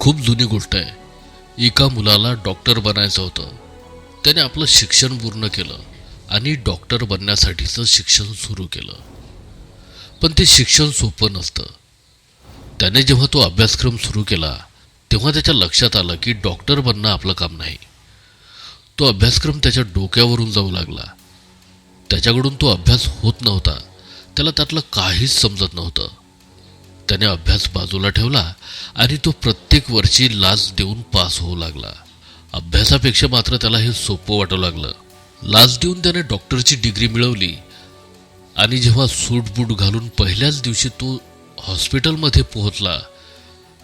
खूप जुनी गोष्ट आहे. एका मुलाला डॉक्टर बनायचं होतं. त्याने आपलं शिक्षण पूर्ण केलं आणि डॉक्टर बनण्यासाठीचं शिक्षण सुरू केलं. पण ते शिक्षण सोपं नसतं. त्याने जेव्हा तो अभ्यासक्रम सुरू केला तेव्हा त्याच्या लक्षात आलं की डॉक्टर बनणं आपलं काम नाही. तो अभ्यासक्रम त्याच्या डोक्यावरून जाऊ लागला. त्याच्याकडून तो अभ्यास होत नव्हता. त्याला त्यातलं काहीच समजत नव्हतं. त्याने अभ्यास बाजूला ठेवला आणि तो प्रत्येक वर्षी लाच देऊन पास होऊ लागला. अभ्यासापेक्षा मात्र त्याला हे सोपं वाटू लागलं. लाच देऊन त्याने डॉक्टरची डिग्री मिळवली. आणि जेव्हा सूटबूट घालून पहिल्याच दिवशी तो हॉस्पिटलमध्ये पोहोचला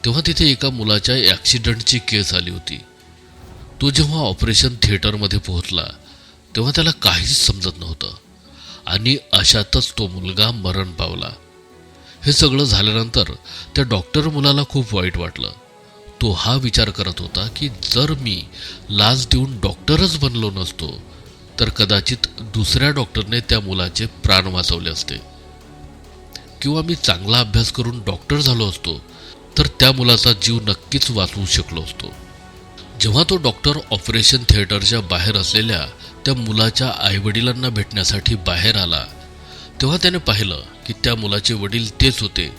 तेव्हा तिथे एका मुलाच्या ॲक्सिडंटची केस आली होती. तो जेव्हा ऑपरेशन थिएटरमध्ये पोहोचला तेव्हा त्याला काहीच समजत नव्हतं. आणि अशातच तो मुलगा मरण पावला. हे सगळं झाल्यानंतर त्या डॉक्टर मुलाला खूप वाईट वाटलं. तो हा विचार करत होता की जर मी लाच देऊन डॉक्टरच बनलो नसतो तर कदाचित दुसऱ्या डॉक्टरने त्या मुलाचे प्राण वाचवले असते. किंवा मी चांगला अभ्यास करून डॉक्टर झालो असतो तर त्या मुलाचा जीव नक्कीच वाचवू शकलो असतो. जेव्हा तो डॉक्टर ऑपरेशन थिएटरच्या बाहेर असलेल्या त्या मुलाच्या आईवडिलांना भेटण्यासाठी बाहेर आला तेव्हा त्याने पाहिलं की त्या मुलाचे वडील तेच होते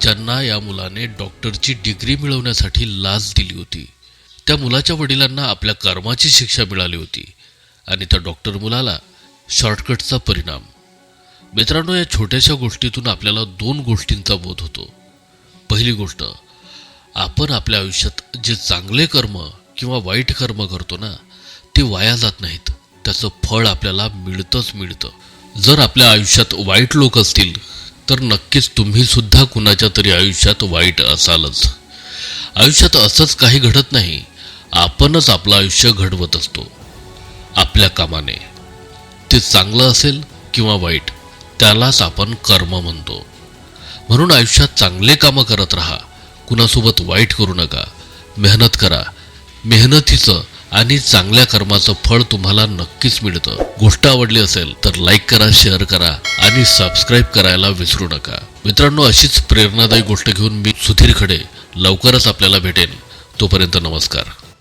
ज्यांना या मुलाने डॉक्टरची डिग्री मिळवण्यासाठी लाच दिली होती. त्या मुलाच्या वडिलांना आपल्या कर्माची शिक्षा मिळाली होती आणि त्या डॉक्टर मुलाला शॉर्टकटचा परिणाम. मित्रांनो या छोट्याशा गोष्टीतून आपल्याला दोन गोष्टींचा बोध होतो. पहिली गोष्ट आपण आपल्या आयुष्यात जे चांगले कर्म किंवा वाईट कर्म करतो ना ते वाया जात नाहीत. त्याचं फळ आपल्याला मिळतंच मिळतं. जर आपल्या आयुष्यात वाईट लोक असतील तर नक्कीच तुम्ही सुद्धा कुणाच्या तरी आयुष्यात वाईट असालच. आयुष्यात असंच काही घडत नाही आपणच आपलं आयुष्य घडवत असतो. आपल्या कामाने. ते चांगलं असेल किंवा वाईट त्यालाच आपण कर्म म्हणतो. म्हणून आयुष्यात चांगले कामं करत राहा. कुणासोबत वाईट करू नका. मेहनत करा. मेहनतीचं आणि चांगल्या कर्माचं फळ तुम्हाला नक्कीच मिळतं. गोष्ट आवडली असेल तर लाईक करा शेअर करा आणि सबस्क्राईब करायला विसरू नका. मित्रांनो अशीच प्रेरणादायी गोष्ट घेऊन मी सुधीर खडे लवकरच आपल्याला भेटेन. तोपर्यंत नमस्कार.